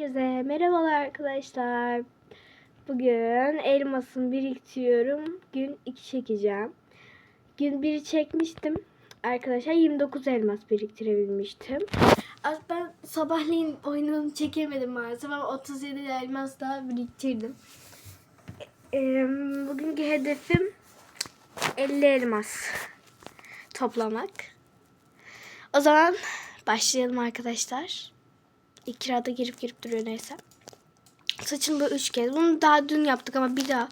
Herkese merhabalar arkadaşlar. Bugün elmasını biriktiriyorum. Gün 2 çekeceğim. Gün 1'i çekmiştim. Arkadaşlar 29 elmas biriktirebilmiştim. Ben sabahleyin oyununu çekemedim maalesef ama 37 elmas daha biriktirdim. Bugünkü hedefim 50 elmas toplamak. O zaman başlayalım arkadaşlar. İkirada girip girip duruyor neyse. Saçını böyle üç kez. Bunu daha dün yaptık ama bir daha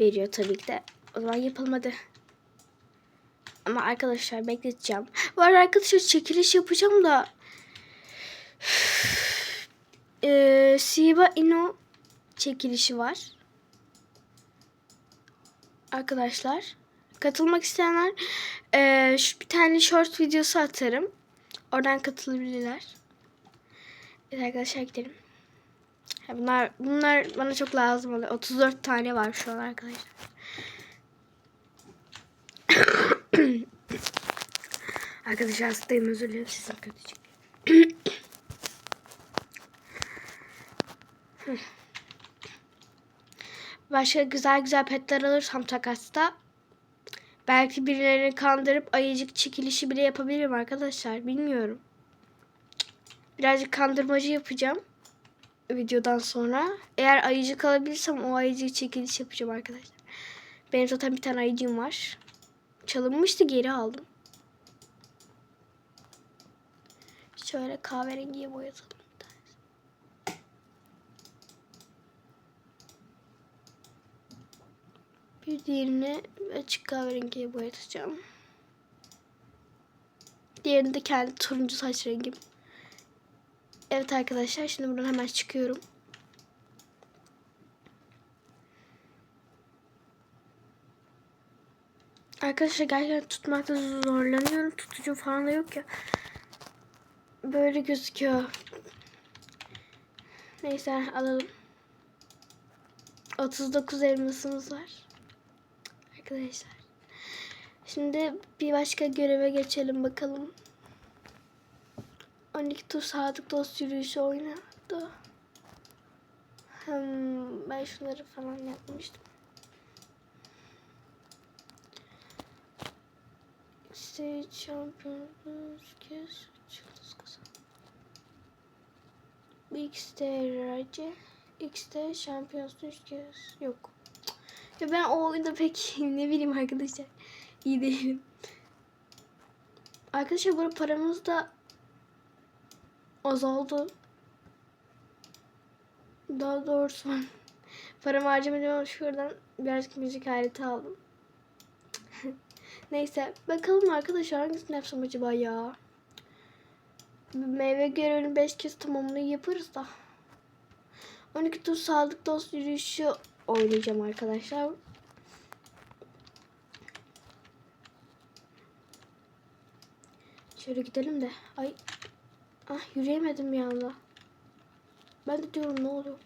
veriyor tabii ki de. O zaman yapalım hadi. Ama arkadaşlar bekleteceğim. Var arkadaşlar çekiliş yapacağım da. Ee, Shiba Inu çekilişi var. Arkadaşlar. Katılmak isteyenler ee, şu bir tane short videosu atarım. Oradan katılabilirler. Evet arkadaşlar gidelim. Bunlar bunlar bana çok lazım oluyor. 34 tane var şu an arkadaşlar. arkadaşlar hastayım özür dilerim sizin kötücük. Başka güzel güzel petler alırsam takasta belki birilerini kandırıp ayıcık çekilişi bile yapabilirim arkadaşlar. Bilmiyorum. Birazcık kandırmacı yapacağım videodan sonra. Eğer ayıcık alabilirsem o ayıcık çekiliş yapacağım arkadaşlar. Benim zaten bir tane ayıcığım var. Çalınmıştı geri aldım. Şöyle kahverengiye boyatalım. Bir diğerini açık kahverengiye boyatacağım. Diğerini de kendi turuncu saç rengim. Evet arkadaşlar şimdi buradan hemen çıkıyorum. Arkadaşlar gerçekten tutmakta zorlanıyorum. Tutucum falan da yok ya. Böyle gözüküyor. Neyse alalım. 39 elmasımız var. Arkadaşlar. Şimdi bir başka göreve geçelim bakalım. 12 tur sadık dost yürüyüşü oynadı. Hmm, ben şunları falan yapmıştım. Stage Champions kez yıldız kazan. X'de Race. X'de Champions 3 kez. Yok. Ya ben o oyunda pek ne bileyim arkadaşlar. iyi değilim. Arkadaşlar burada paramız da azaldı. Daha doğrusu ben paramı harcamadım ama şuradan birazcık müzik aleti aldım. Neyse bakalım arkadaşlar hangisini yapsam acaba ya. Meyve görevini 5 kez tamamlayı yaparız da. 12 tur sağlık dost yürüyüşü oynayacağım arkadaşlar. Şöyle gidelim de. Ay Ah yürüyemedim bir anda. Ben de diyorum ne oluyor?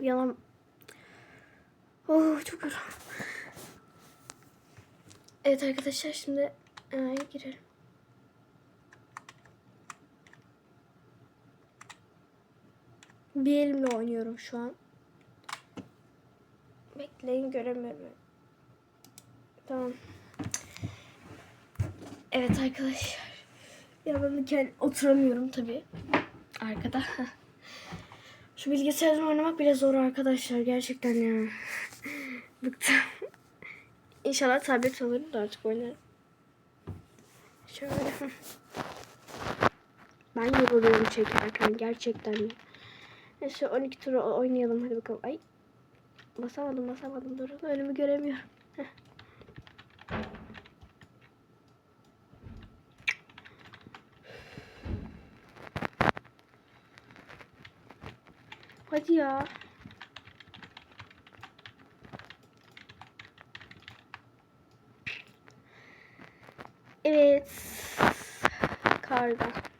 Yalan. Oh çok yoruldum. Evet arkadaşlar şimdi hemen girelim. Bir elimle oynuyorum şu an. Bekleyin göremiyorum. Tamam. Evet arkadaşlar. Ya ben kendi oturamıyorum tabii. Arkada. Şu bilgisayardan oynamak bile zor arkadaşlar. Gerçekten ya. Bıktım. İnşallah tablet alırım da artık oynarım. Şöyle. Ben yoruluyorum çekerken gerçekten. Neyse 12 tur oynayalım hadi bakalım. Ay Basamadım basamadım durun önümü göremiyorum. Hadi ya. Evet. Karga.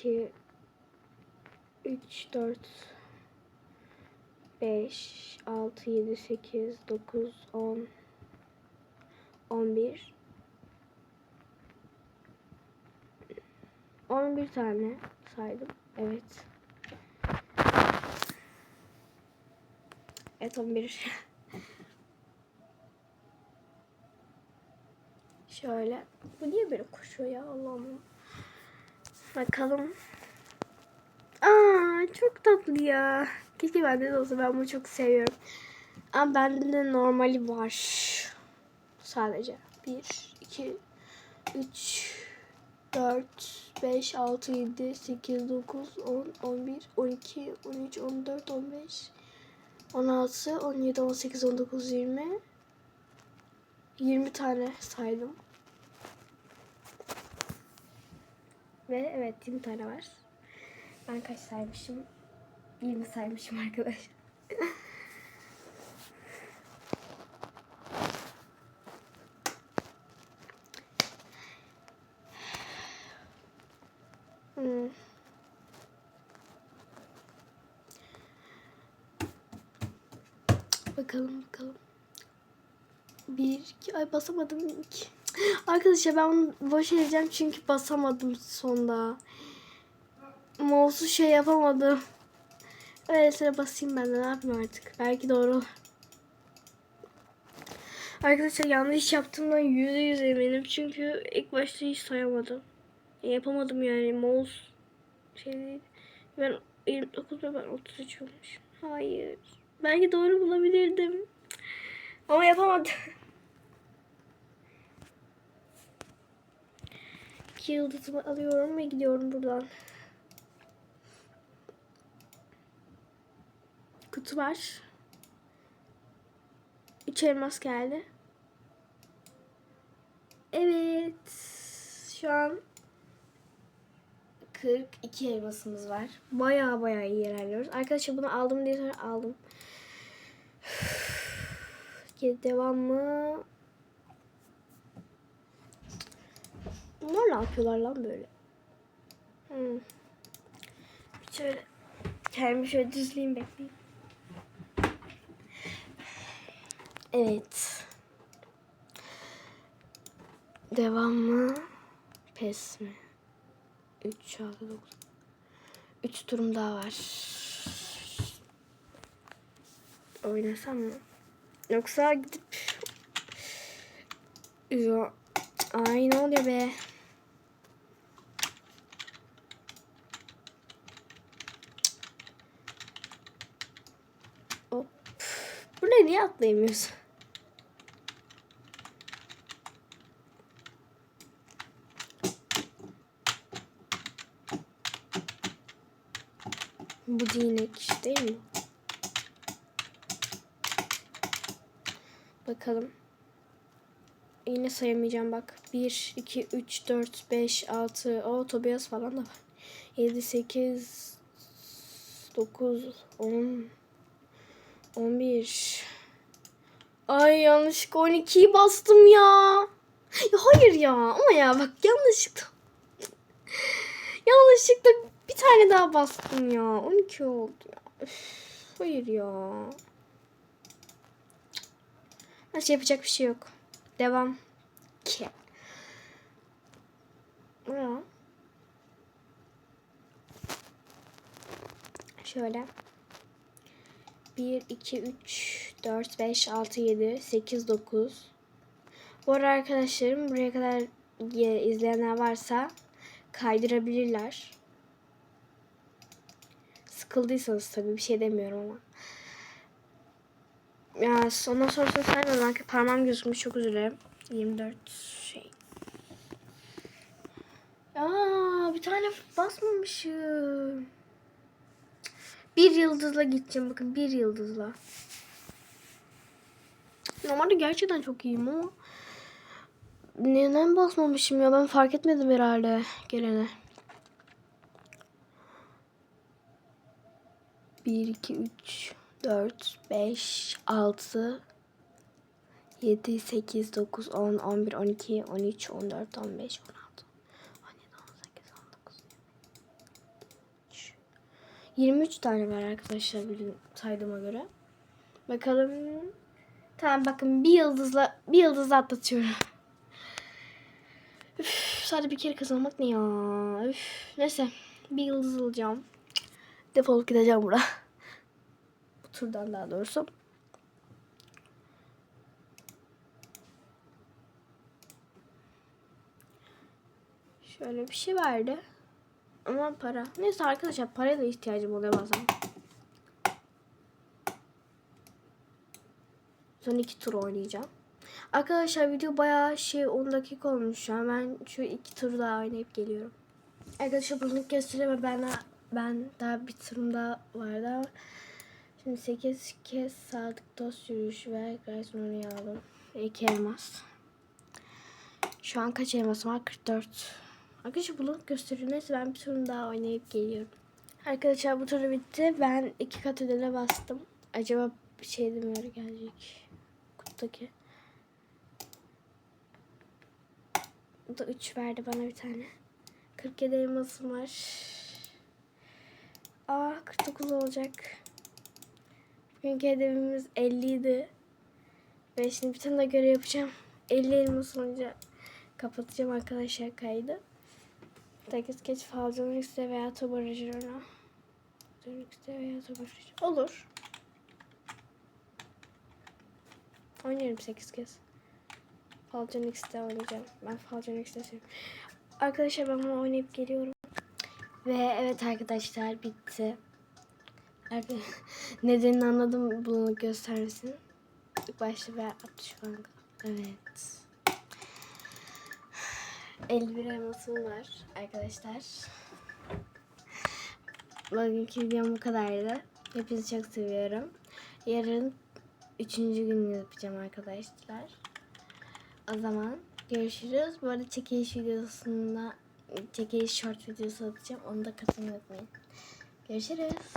2 3 4 5 6 7 8 9 10 11 11 tane saydım. Evet. Evet 11. Şöyle. Bu niye böyle koşuyor ya Allah'ım. Bakalım. Aa çok tatlı ya. Keşke bende de olsa ben bunu çok seviyorum. Ama bende de normali var. Sadece. 1, 2, 3, 4, 5, 6, 7, 8, 9, 10, 11, 12, 13, 14, 15, 16, 17, 18, 19, 20. 20 tane saydım. Ve evet 20 tane var. Ben kaç saymışım? 20 saymışım arkadaşlar. Hmm. Bakalım bakalım. Bir, iki, ay basamadım iki. Arkadaşlar ben bunu boş edeceğim çünkü basamadım sonda. Mouse'u şey yapamadım. Öylesine basayım ben de ne yapayım artık. Belki doğru. Arkadaşlar yanlış yaptığımdan yüzde yüz eminim. Çünkü ilk başta hiç sayamadım. Yapamadım yani mouse şey değil. Ben 29 ve ben 33 olmuş. Hayır. Belki doğru bulabilirdim. Ama yapamadım. İki yıldızımı alıyorum ve gidiyorum buradan. Kutu var. Üç elmas geldi. Evet. Şu an 42 elmasımız var. Baya baya iyi ilerliyoruz. Arkadaşlar bunu aldım diye sonra aldım. Devam mı? Bunlar ne yapıyorlar lan böyle? Hmm. Şöyle kendimi şöyle düzleyeyim bekleyeyim. Evet. Devam mı? Pes mi? 3 6 9. 3 turum daha var. Oynasam mı? Yoksa gidip Yo. Ay ne oluyor be? Hop. Buraya niye atlayamıyorsun? Bu değnek değil mi? Bakalım. Yine sayamayacağım bak. 1, 2, 3, 4, 5, 6. O Tobias falan da var. 7, 8, 9, 10, 11. Ay yanlışlıkla 12'yi bastım ya. Ya hayır ya ama ya bak yanlışlıkla. yanlışlıkla bir tane daha bastım ya. 12 oldu ya. Üf, hayır ya. Her şey yapacak bir şey yok. Devam. Ki. Ya. Şöyle. 1, 2, 3, 4, 5, 6, 7, 8, 9. Bu arada arkadaşlarım buraya kadar izleyenler varsa kaydırabilirler. Sıkıldıysanız tabii bir şey demiyorum ama. Ya ondan sonrasını saymadan parmağım gözükmüş çok üzülürüm. 24 şey. Aa bir tane basmamışım. Bir yıldızla gideceğim bakın bir yıldızla. Normalde gerçekten çok iyiyim ama neden basmamışım ya ben fark etmedim herhalde gelene. 1 2 3 4 5 6 7 8 9 10 11 12 13 14 15 16 17 18 19 23 23 tane var arkadaşlar benim saydığıma göre. Bakalım. Tamam bakın bir yıldızla bir yıldızla atlatıyorum. Üf, sadece bir kere kazanmak ne ya? Üf, neyse bir yıldız alacağım. Defolup gideceğim burada. Bu turdan daha doğrusu. Şöyle bir şey verdi. Ama para. Neyse arkadaşlar paraya da ihtiyacım oluyor bazen. Son iki tur oynayacağım. Arkadaşlar video bayağı şey 10 dakika olmuş. Ben şu iki tur daha oynayıp geliyorum. Arkadaşlar bunu göstereyim ben ben daha bir turum daha vardı ama Şimdi 8 kez sadık dost yürüyüşü ve Grayson oynayalım. 2 elmas. Şu an kaç elmasım var? 44. Arkadaşlar bunu gösteriyor. Neyse ben bir turun daha oynayıp geliyorum. Arkadaşlar bu tur bitti. Ben iki kat ödene bastım. Acaba bir şey de mi öyle gelecek? Kuttaki. Bu da 3 verdi bana bir tane. 47 elmasım var. Aa 49 olacak. Bugünkü hedefimiz 50 idi. Ve şimdi bir tane daha görev yapacağım. 50 elmas olunca kapatacağım arkadaşlar kaydı. 8 geç fazla X'de veya Tobarajır'a. X'de veya Tobarajır. Olur. Oynarım 8 kez. Falcon X'de oynayacağım. Ben Falcon X'de seviyorum. Arkadaşlar ben bunu oynayıp geliyorum. Ve evet arkadaşlar bitti. Nedenini anladım bunu göstermesin. Başta ben 60 kanka. Evet. 51 elmasım var arkadaşlar. Bugünkü videom bu kadardı. Hepinizi çok seviyorum. Yarın üçüncü gün yapacağım arkadaşlar. O zaman görüşürüz. Bu arada çekiliş videosunda çekiliş short videosu atacağım. Onu da katılmayı unutmayın. Görüşürüz.